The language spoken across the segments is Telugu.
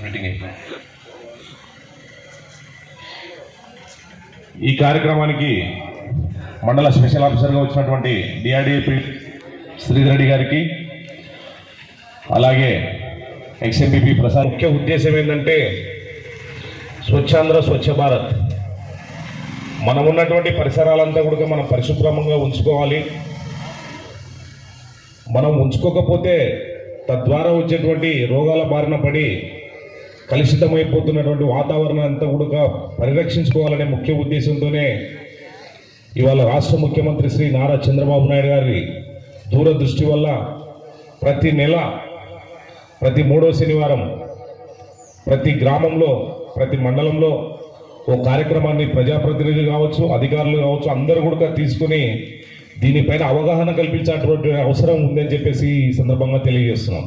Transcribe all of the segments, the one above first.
మీటింగ్ అయిపోయింది ఈ కార్యక్రమానికి మండల స్పెషల్ ఆఫీసర్గా వచ్చినటువంటి డిఆర్డిఏపి శ్రీధర్ రెడ్డి గారికి అలాగే ఎక్స్ఎంపీపీ ప్రసాద్. ముఖ్య ఉద్దేశం ఏంటంటే స్వచ్ఛాంధ్ర స్వచ్ఛ భారత్. మనం ఉన్నటువంటి పరిసరాలంతా కూడా మనం పరిశుభ్రంగా ఉంచుకోవాలి. మనం ఉంచుకోకపోతే తద్వారా వచ్చేటువంటి రోగాల బారిన పడి కలుషితమైపోతున్నటువంటి వాతావరణం అంతా కూడా పరిరక్షించుకోవాలనే ముఖ్య ఉద్దేశంతోనే ఇవాళ రాష్ట్ర ముఖ్యమంత్రి శ్రీ నారా చంద్రబాబు నాయుడు గారి దూరదృష్టి వల్ల ప్రతి నెల ప్రతి మూడో శనివారం ప్రతి గ్రామంలో ప్రతి మండలంలో ఓ కార్యక్రమాన్ని ప్రజాప్రతినిధులు కావచ్చు అధికారులు కావచ్చు అందరూ కూడా తీసుకుని దీనిపైన అవగాహన కల్పించేటువంటి అవసరం ఉందని చెప్పేసి ఈ సందర్భంగా తెలియజేస్తున్నాం.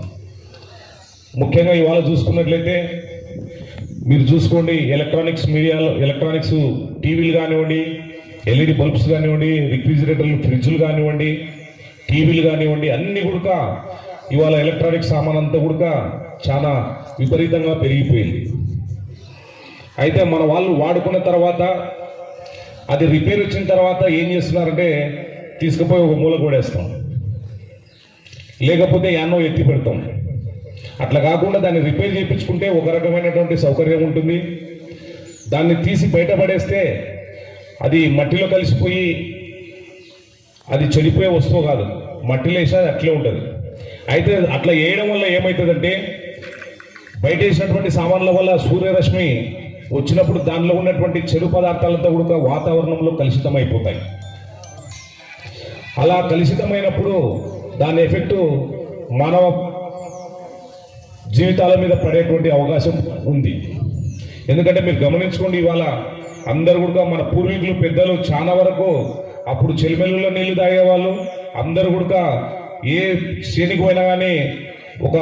ముఖ్యంగా ఇవాళ చూసుకున్నట్లయితే మీరు చూసుకోండి ఎలక్ట్రానిక్స్ మీడియాలో ఎలక్ట్రానిక్స్ టీవీలు కానివ్వండి ఎల్ఈడి బల్బ్స్ కానివ్వండి రిఫ్రిజిరేటర్లు ఫ్రిడ్జ్లు కానివ్వండి టీవీలు కానివ్వండి అన్ని కూడా ఇవాళ ఎలక్ట్రానిక్ సామాన్ అంతా కూడా చాలా విపరీతంగా పెరిగిపోయింది. అయితే మన వాళ్ళు వాడుకున్న తర్వాత అది రిపేర్ వచ్చిన తర్వాత ఏం చేస్తున్నారంటే తీసుకుపోయి ఒక మూల కూడేస్తాం. లేకపోతే యాన్నో ఎత్తి పెడతాం. అట్లా కాకుండా దాన్ని రిపేర్ చేయించుకుంటే ఒక రకమైనటువంటి సౌకర్యం ఉంటుంది. దాన్ని తీసి బయటపడేస్తే అది మట్టిలో కలిసిపోయి అది చెడిపోయే వస్తువు కాదు. మట్టిలో వేసినా అట్లే ఉంటుంది. అయితే అట్లా వేయడం వల్ల ఏమవుతుందంటే బయట వేసినటువంటి సామాన్ల వల్ల సూర్యరశ్మి వచ్చినప్పుడు దానిలో ఉన్నటువంటి చెడు పదార్థాలతో కూడా వాతావరణంలో కలుషితమైపోతాయి. అలా కలుషితమైనప్పుడు దాని ఎఫెక్టు మానవ జీవితాల మీద పడేటువంటి అవకాశం ఉంది. ఎందుకంటే మీరు గమనించుకోండి ఇవాళ అందరు కూడా మన పూర్వీకులు పెద్దలు చాలా వరకు అప్పుడు చెలిమెల్లలో నీళ్ళు తాగేవాళ్ళు. అందరు కూడా ఏ శ్రేణికి పోయినా కానీ ఒక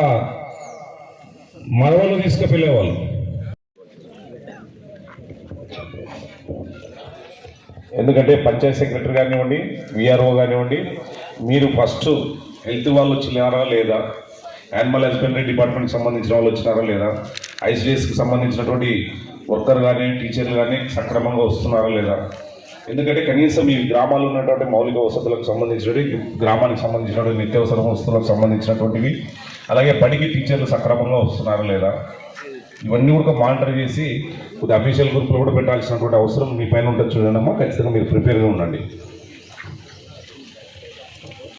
మడవలు తీసుకువెళ్ళేవాళ్ళు ఎందుకంటే పంచాయత్ సెక్రటరీ కానివ్వండి విఆర్ఓ కానివ్వండి మీరు ఫస్ట్ హెల్త్ వాళ్ళు వచ్చినారా లేదా? యానిమల్ హస్బెండరీ డిపార్ట్మెంట్కి సంబంధించిన వాళ్ళు వచ్చినారా లేదా? ఐసిడిఎస్కి సంబంధించినటువంటి వర్కర్ కానీ టీచర్లు కానీ సక్రమంగా వస్తున్నారా లేదా? ఎందుకంటే కనీసం ఈ గ్రామాల్లో ఉన్నటువంటి మౌలిక వసతులకు సంబంధించినవి గ్రామానికి సంబంధించినటువంటి నిత్యావసర వస్తువులకు సంబంధించినటువంటివి అలాగే బడికి టీచర్లు సక్రమంగా వస్తున్నారా లేదా? ఇవన్నీ కూడా మానిటర్ చేసి కొద్ది అఫీషియల్ గ్రూప్లో కూడా పెట్టాల్సినటువంటి అవసరం మీ పైన ఉంటుంది చూడండి అమ్మా. ఖచ్చితంగా మీరు ప్రిపేర్గా ఉండండి.